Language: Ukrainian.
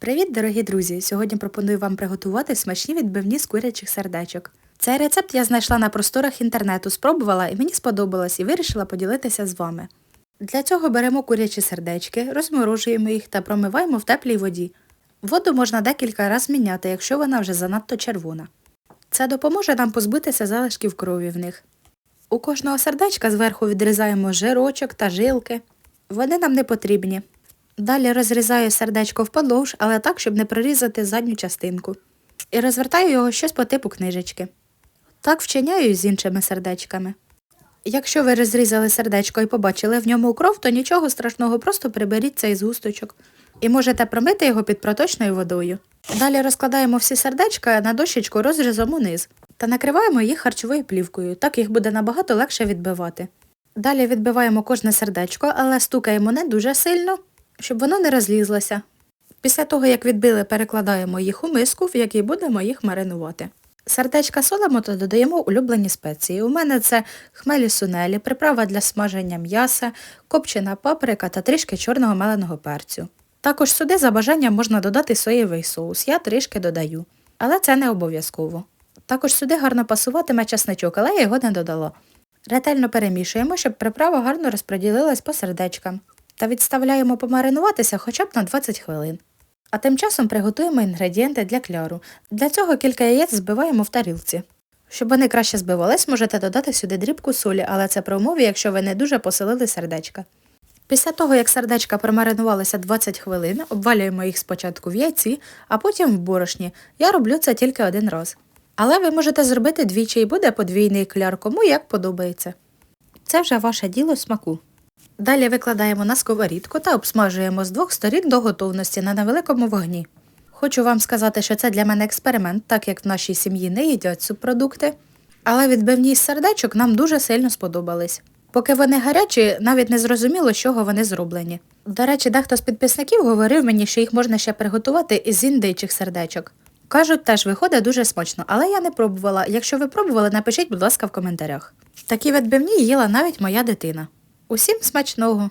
Привіт, дорогі друзі! Сьогодні пропоную вам приготувати смачні відбивні з курячих сердечок. Цей рецепт я знайшла на просторах інтернету, спробувала і мені сподобалось і вирішила поділитися з вами. Для цього беремо курячі сердечки, розморожуємо їх та промиваємо в теплій воді. Воду можна декілька разів міняти, якщо вона вже занадто червона. Це допоможе нам позбутися залишків крові в них. У кожного сердечка зверху відрізаємо жирочок та жилки. Вони нам не потрібні. Далі розрізаю сердечко вподовж, але так, щоб не прорізати задню частинку. І розвертаю його щось по типу книжечки. Так вчиняю з іншими сердечками. Якщо ви розрізали сердечко і побачили в ньому кров, то нічого страшного, просто приберіть цей згусточок. І можете промити його під проточною водою. Далі розкладаємо всі сердечка на дощечку розрізом униз та накриваємо їх харчовою плівкою, так їх буде набагато легше відбивати. Далі відбиваємо кожне сердечко, але стукаємо не дуже сильно, щоб воно не розлізлося. Після того, як відбили, перекладаємо їх у миску, в якій будемо їх маринувати. Сердечка солимо та додаємо улюблені спеції. У мене це хмелі сунелі, приправа для смаження м'яса, копчена паприка та трішки чорного меленого перцю. Також сюди за бажанням можна додати соєвий соус, я трішки додаю, але це не обов'язково. Також сюди гарно пасуватиме чесничок, але я його не додала. Ретельно перемішуємо, щоб приправа гарно розподілилась по сердечкам. Та відставляємо помаринуватися хоча б на 20 хвилин. А тим часом приготуємо інгредієнти для кляру. Для цього кілька яєць збиваємо в тарілці. Щоб вони краще збивались, можете додати сюди дрібку солі, але це при умові, якщо ви не дуже посилили сердечка. Після того, як сердечка промаринувалися 20 хвилин, обвалюємо їх спочатку в яйці, а потім в борошні. Я роблю це тільки один раз. Але ви можете зробити двічі і буде подвійний кляр, кому як подобається. Це вже ваше діло смаку. Далі викладаємо на сковорідку та обсмажуємо з двох сторін до готовності на невеликому вогні. Хочу вам сказати, що це для мене експеримент, так як в нашій сім'ї не їдять субпродукти. Але відбивні з сердечок нам дуже сильно сподобались. Поки вони гарячі, навіть не зрозуміло, з чого вони зроблені. До речі, дехто з підписників говорив мені, що їх можна ще приготувати із індичих сердечок. Кажуть, теж виходить дуже смачно, але я не пробувала. Якщо ви пробували, напишіть, будь ласка, в коментарях. Такі відбивні їла навіть моя дитина. Усім смачного!